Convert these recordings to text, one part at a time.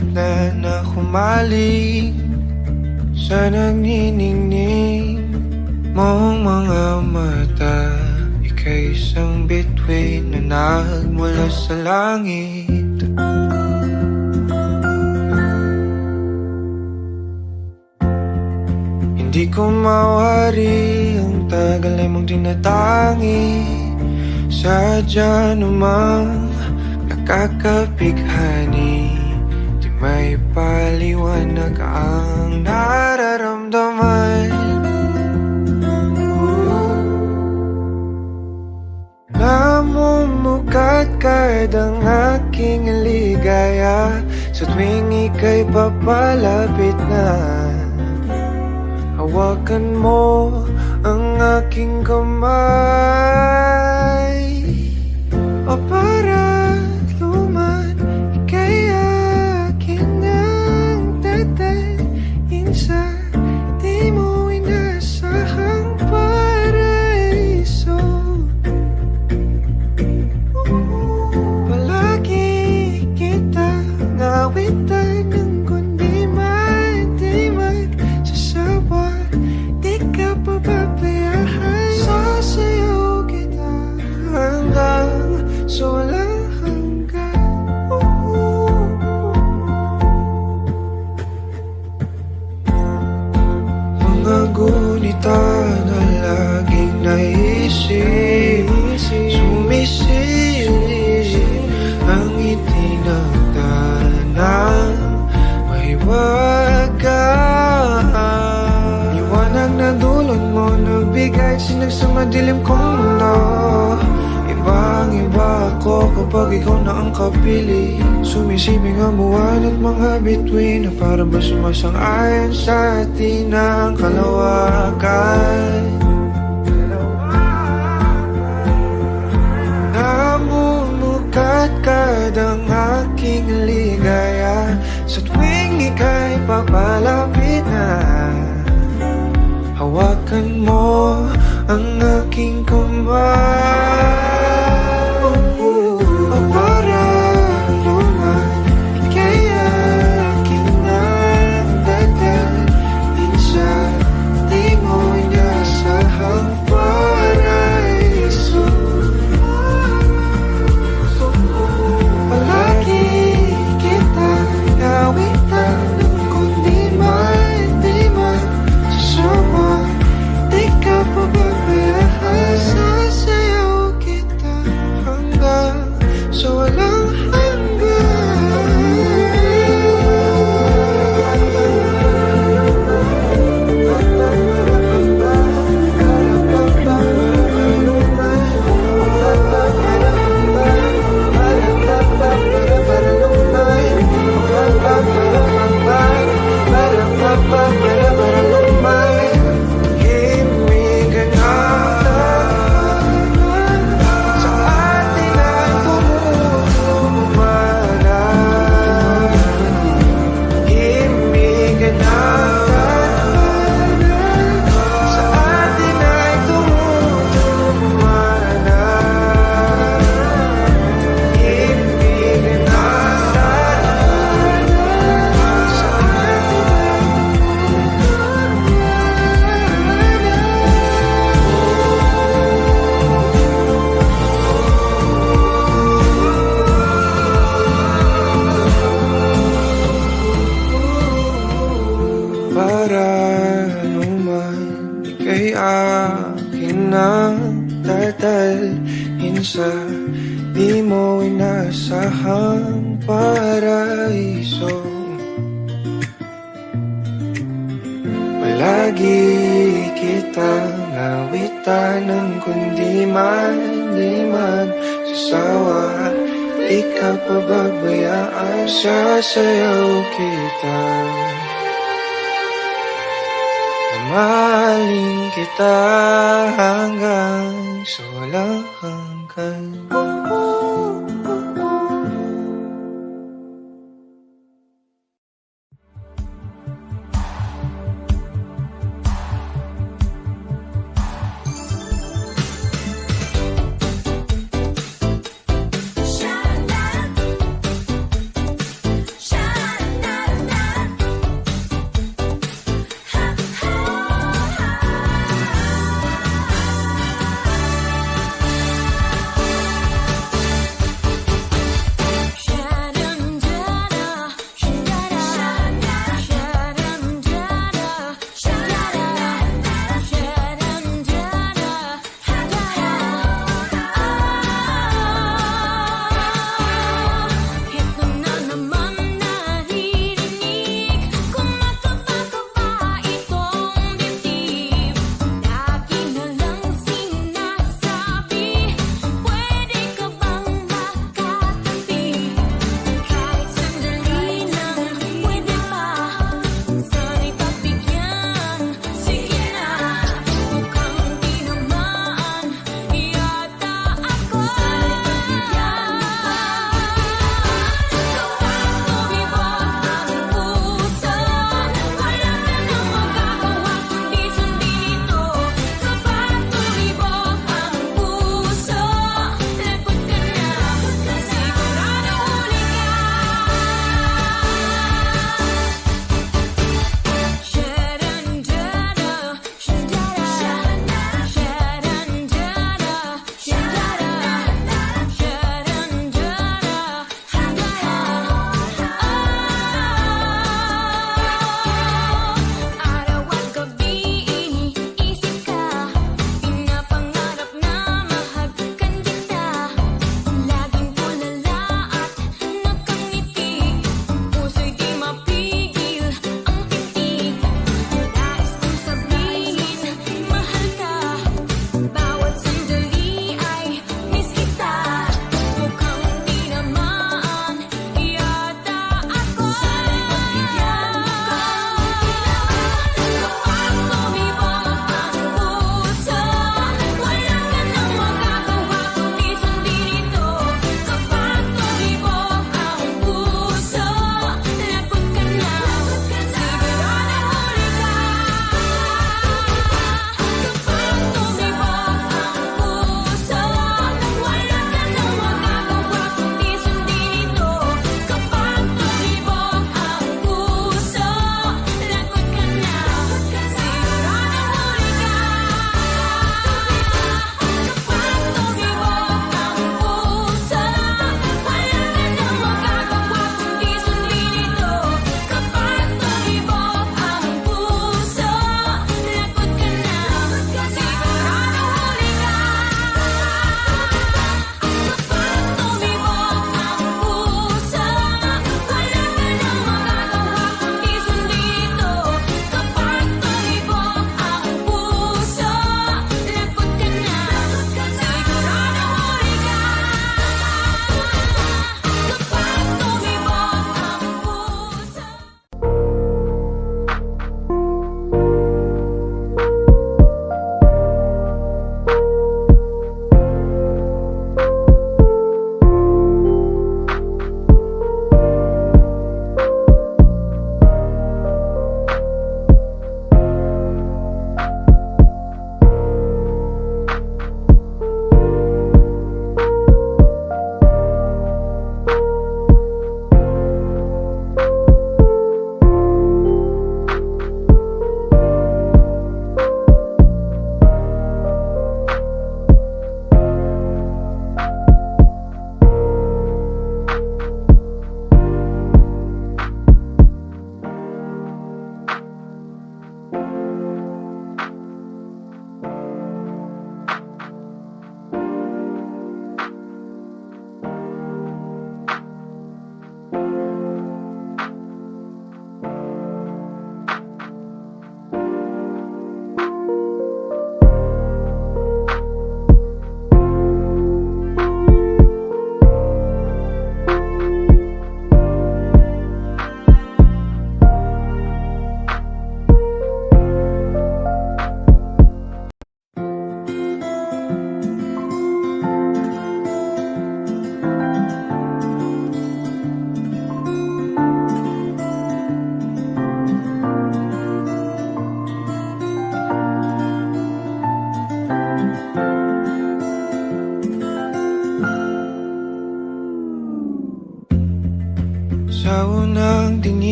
gitna na humaling Sa nagniningning mong mga mata Ika'y isang bituin na nagmula sa langit. Hindi ko mawari ang tagal ay mong tinatangi Sadya namang nakakapighani Di may paliwanag ang nararamdaman. Namumukat kahit ang aking ligaya Sa tuwing ika'y papalapit na. Hawakan mo ang aking kamay. O para ikaw na ang kapili Sumisibing ang buwan at mga bituin Na parang ba sumasang-ayon sa atin ang kalawakan. Namumukat kadang aking ligaya. Sa tuwing ika'y papalapit na Hawakan mo ang aking kamay Di mo inasahang paraiso. Palagi kita nawitan ng kundi man Di magsasawa Di ka pababayaan Sasayaw kita. Mahalin kita hanggang sa walang 啊。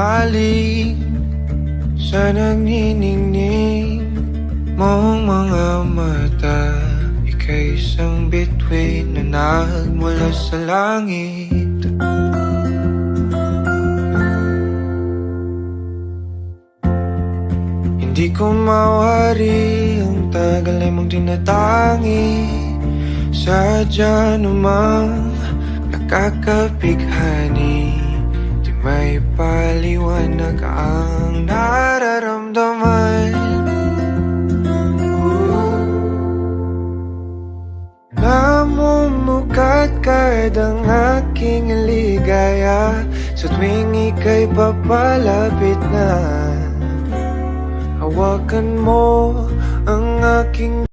Humaling Sa nagniningning mong mga mata. Ika'y isang bituin na nagmula sa langit. Hindi ko mawari ang tagal ay mong tinatangi. Sadya namang nakakapighani Di may paliwanag ang nararamdaman